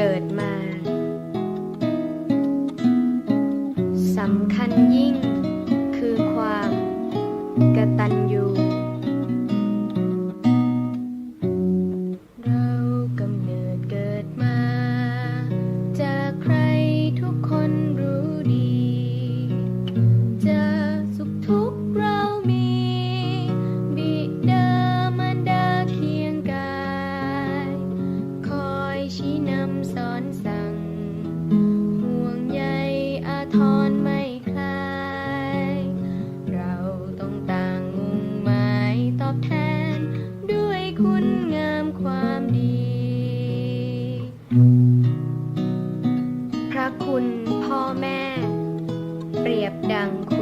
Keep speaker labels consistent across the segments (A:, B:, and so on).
A: เกิดมา เปรียบดังขุนเขา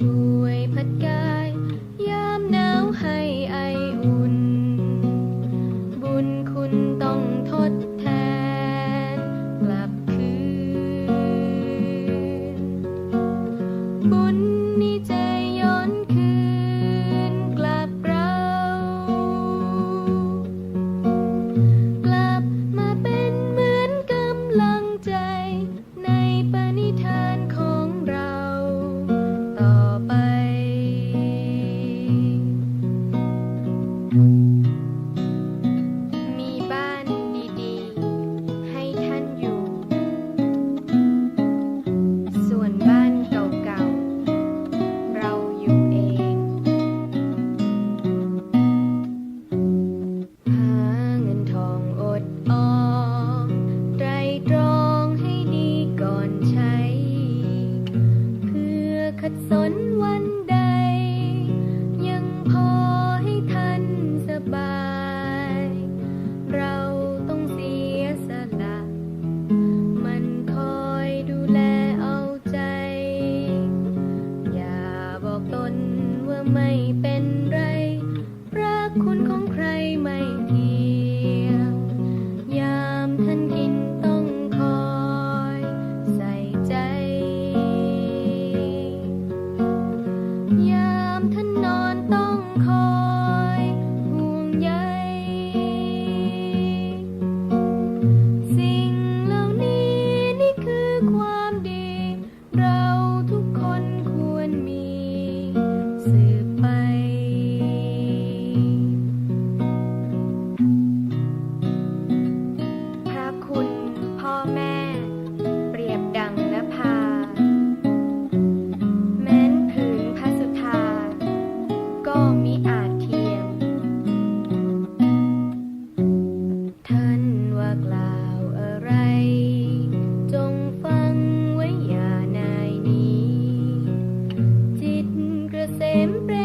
A: Thank you. นวันใด ยังพอให้ท่านสบายีจิตกระเสมเปร